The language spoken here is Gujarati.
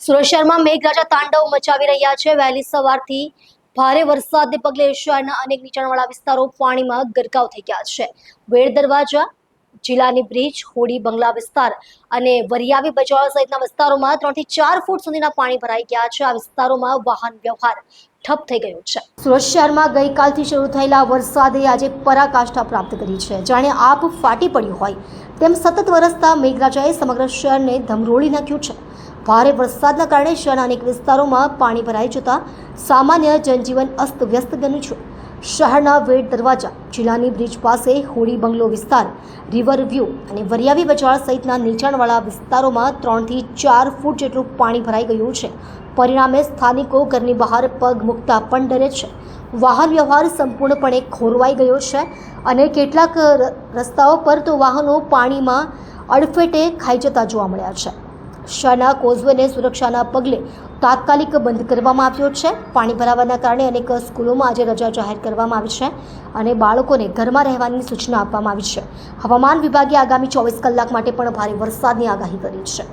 સુરત શહેરમાં મેઘરાજા તાંડવ મચાવી રહ્યા છે. વહેલી સવારથી ભારે વરસાદને પગલે શહેરના અનેક નીચાણવાળા વિસ્તારો પાણીમાં ગરકાવ થઈ ગયા છે. વેડ દરવાજા, જિલ્લાની બ્રિજ, હોડી બંગલા વિસ્તાર અને વરિયાવી બજાર સહિતના વિસ્તારોમાં ત્રણથી ચાર ફૂટ સુધીના પાણી ભરાઈ ગયા છે. આ વિસ્તારોમાં વાહન વ્યવહાર ઠપ થઈ ગયો છે. સુરત શહેરમાં ગઈકાલથી શરૂ થયેલા વરસાદે આજે પરાકાષ્ઠા પ્રાપ્ત કરી છે. જાણે આપ ફાટી પડ્યું હોય તેમ સતત વરસતા મેઘરાજાએ સમગ્ર શહેરને ધમરોળી નાખ્યું છે. ભારે વરસાદના કારણે શહેરના અનેક વિસ્તારોમાં પાણી ભરાઈ જતા સામાન્ય જનજીવન અસ્તવ્યસ્ત બન્યું છે. શહેરના વેડ દરવાજા, જિલ્લાની બ્રિજ પાસે હોડી બંગલો વિસ્તાર, રિવર વ્યૂ અને વરિયાવી બજાર સહિતના નીચાણવાળા વિસ્તારોમાં ત્રણથી ચાર ફૂટ જેટલું પાણી ભરાઈ ગયું છે. પરિણામે સ્થાનિકો ઘરની બહાર પગ મૂકતા પણ ડરે છે. વાહન વ્યવહાર સંપૂર્ણપણે ખોરવાઈ ગયો છે અને કેટલાક રસ્તાઓ પર તો વાહનો પાણીમાં અડફેટે ખાઈ જતા જોવા મળ્યા છે. શહેરના કોઝવેને સુરક્ષાના પગલે તાત્કાલિક બંધ કરવામાં આવ્યો છે. પાણી ભરાવાના કારણે અનેક સ્કૂલોમાં આજે રજા જાહેર કરવામાં આવી છે અને બાળકોને ઘરમાં રહેવાની સૂચના આપવામાં આવી છે. હવામાન વિભાગે આગામી ચોવીસ કલાક માટે પણ ભારે વરસાદની આગાહી કરી છે.